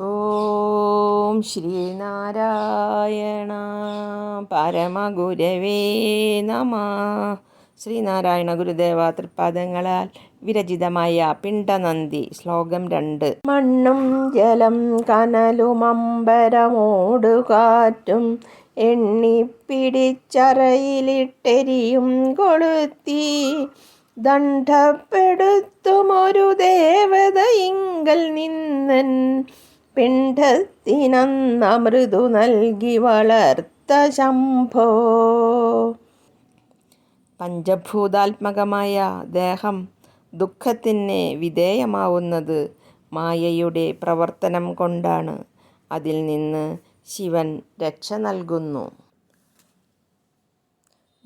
ഓം ശ്രീനാരായണ പരമഗുരവേ നമ. ശ്രീനാരായണ ഗുരുദേവ തൃപ്പാദങ്ങളാൽ വിരചിതമായ പിണ്ടനന്ദി ശ്ലോകം രണ്ട്. മണ്ണും ജലം കനലുമമ്പരമോട് കാറ്റും എണ്ണിപ്പിടിച്ചറയിലിട്ടെരിയും കൊളുത്തി. ദണ്ഡപ്പെടുത്തുമൊരു ദേവതയിങ്കൽ നിന്നൻ പിണ്ഡത്തിനന്നമൃദു നൽകി വളർത്ത ശംഭോ. പഞ്ചഭൂതാത്മകമായ ദേഹം ദുഃഖത്തിന് വിധേയമാവുന്നത് മായയുടെ പ്രവർത്തനം കൊണ്ടാണ്. അതിൽ നിന്ന് ശിവൻ രക്ഷ നൽകുന്നു.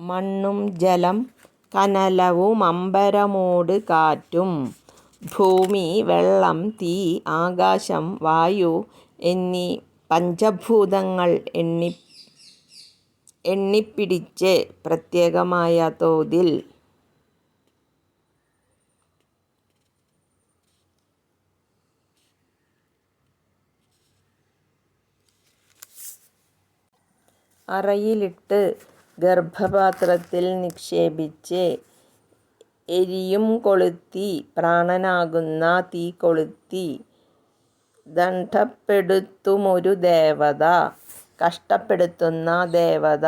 മണ്ണും ജലം കനലവും അമ്പരമോട് കാറ്റും ഭൂമി വെള്ളം തീ ആകാശം വായു എന്നീ പഞ്ചഭൂതങ്ങൾ എണ്ണി എണ്ണിപ്പിടിച്ച് പ്രത്യേകമായ തോതിൽ അറയിലിട്ട് ഗർഭപാത്രത്തിൽ നിക്ഷേപിച്ച് എരിയും കൊളുത്തി പ്രാണനാകുന്ന തീ കൊളുത്തി ദണ്ഡപ്പെടുത്തുമൊരു ദേവത കഷ്ടപ്പെടുത്തുന്ന ദേവത.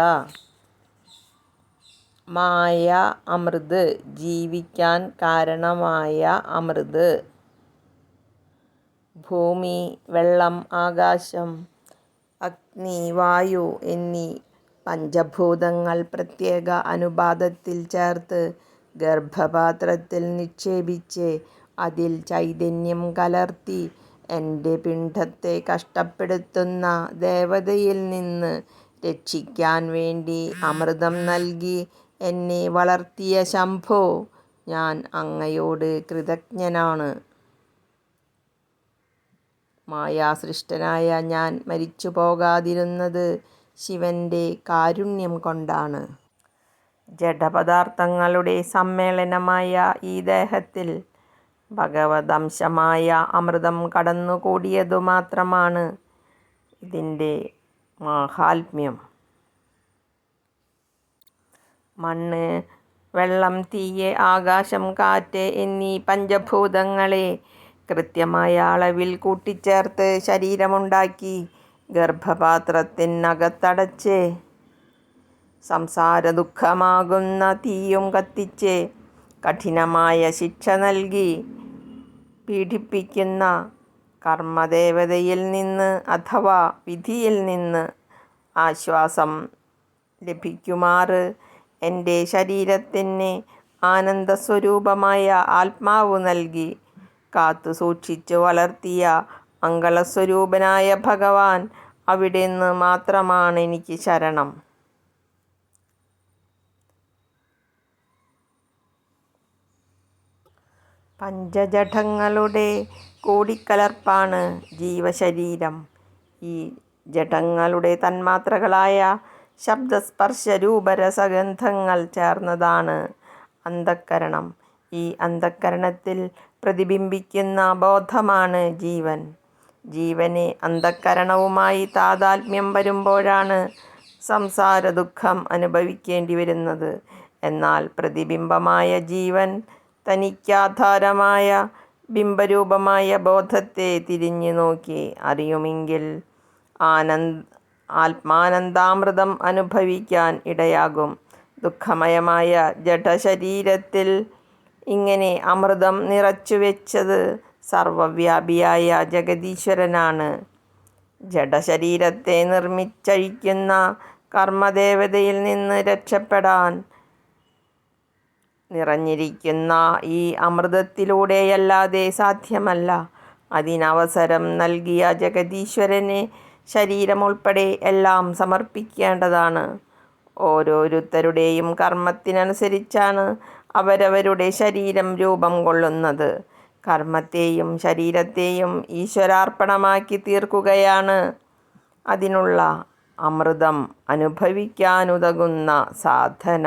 മായ അമൃത് ജീവിക്കാൻ കാരണമായ അമൃത്. ഭൂമി വെള്ളം ആകാശം അഗ്നി വായു എന്നീ പഞ്ചഭൂതങ്ങൾ പ്രത്യേക അനുപാതത്തിൽ ചേർത്ത് ഗർഭപാത്രത്തിൽ നിക്ഷേപിച്ച് അതിൽ ചൈതന്യം കലർത്തി എന്റെ പിണ്ഡത്തെ കഷ്ടപ്പെടുത്തുന്ന ദേവതയിൽ നിന്ന് രക്ഷിക്കാൻ വേണ്ടി അമൃതം നൽകി എന്നെ വളർത്തിയ ശംഭോ ഞാൻ അങ്ങയോട് കൃതജ്ഞനാണ്. മായാസൃഷ്ടനായ ഞാൻ മരിച്ചു പോകാതിരുന്നത് ശിവന്റെ കാരുണ്യം കൊണ്ടാണ്. ജഡപദാർത്ഥങ്ങളുടെ സമ്മേളനമായ ഈ ദേഹത്തിൽ ഭഗവതംശമായ അമൃതം കടന്നുകൂടിയതു മാത്രമാണ് ഇതിന്റെ മാഹാത്മ്യം. മണ്ണ് വെള്ളം തീയെ ആകാശം കാറ്റ് എന്നീ പഞ്ചഭൂതങ്ങളെ കൃത്യമായ അളവിൽ കൂട്ടിച്ചേർത്ത് ശരീരമുണ്ടാക്കി ഗർഭപാത്രത്തിനകത്തടച്ച് സംസാര ദുഃഖമാകുന്ന തീയും കത്തിച്ച് കഠിനമായ ശിക്ഷ നൽകി പീഡിപ്പിക്കുന്ന കർമ്മദേവതയിൽ നിന്ന് അഥവാ വിധിയിൽ നിന്ന് ആശ്വാസം ലഭിക്കുമാറ്. എന്റെ ശരീരത്തിന് ആനന്ദസ്വരൂപമായ ആത്മാവ് നൽകി കാത്തു സൂക്ഷിച്ചു വളർത്തിയ മംഗളസ്വരൂപനായ ഭഗവാൻ അവിടുന്ന് മാത്രമാണ് എനിക്ക് ശരണം. പഞ്ചജഠങ്ങളുടെ കൂടിക്കലർപ്പാണ് ജീവശരീരം. ഈ ജഠങ്ങളുടെ തന്മാത്രകളായ ശബ്ദസ്പർശ രൂപരസഗന്ധങ്ങൾ ചേർന്നതാണ് അന്ധക്കരണം. ഈ അന്ധക്കരണത്തിൽ പ്രതിബിംബിക്കുന്ന ബോധമാണ് ജീവൻ. ജീവന് അന്ധക്കരണവുമായി താതാത്മ്യം വരുമ്പോഴാണ് സംസാര ദുഃഖം അനുഭവിക്കേണ്ടി വരുന്നത് എന്നാൽ പ്രതിബിംബമായ ജീവൻ തനിക്കാധാരമായ ബിംബരൂപമായ ബോധത്തെ തിരിഞ്ഞു നോക്കി അറിയുമെങ്കിൽ ആനന്ദ് ആത്മാനന്ദാമൃതം അനുഭവിക്കാൻ ഇടയാകും. ദുഃഖമയമായ ജഡശരീരത്തിൽ ഇങ്ങനെ അമൃതം നിറച്ചു വെച്ചത് സർവവ്യാപിയായ ജഗദീശ്വരനാണ്. ജഡശരീരത്തെ നിർമ്മിച്ചഴിക്കുന്ന കർമ്മദേവതയിൽ നിന്ന് രക്ഷപ്പെടാൻ നിറഞ്ഞിരിക്കുന്ന ഈ അമൃതത്തിലൂടെയല്ലാതെ സാധ്യമല്ല. അതിനവസരം നൽകിയ ശരീരം ശരീരമുൾപ്പെടെ എല്ലാം സമർപ്പിക്കേണ്ടതാണ്. ഓരോരുത്തരുടെയും കർമ്മത്തിനനുസരിച്ചാണ് അവരവരുടെ ശരീരം രൂപം കൊള്ളുന്നത്. കർമ്മത്തെയും ശരീരത്തെയും ഈശ്വരാർപ്പണമാക്കി തീർക്കുകയാണ്. അതിനുള്ള അമൃതം അനുഭവിക്കാനുതകുന്ന സാധന.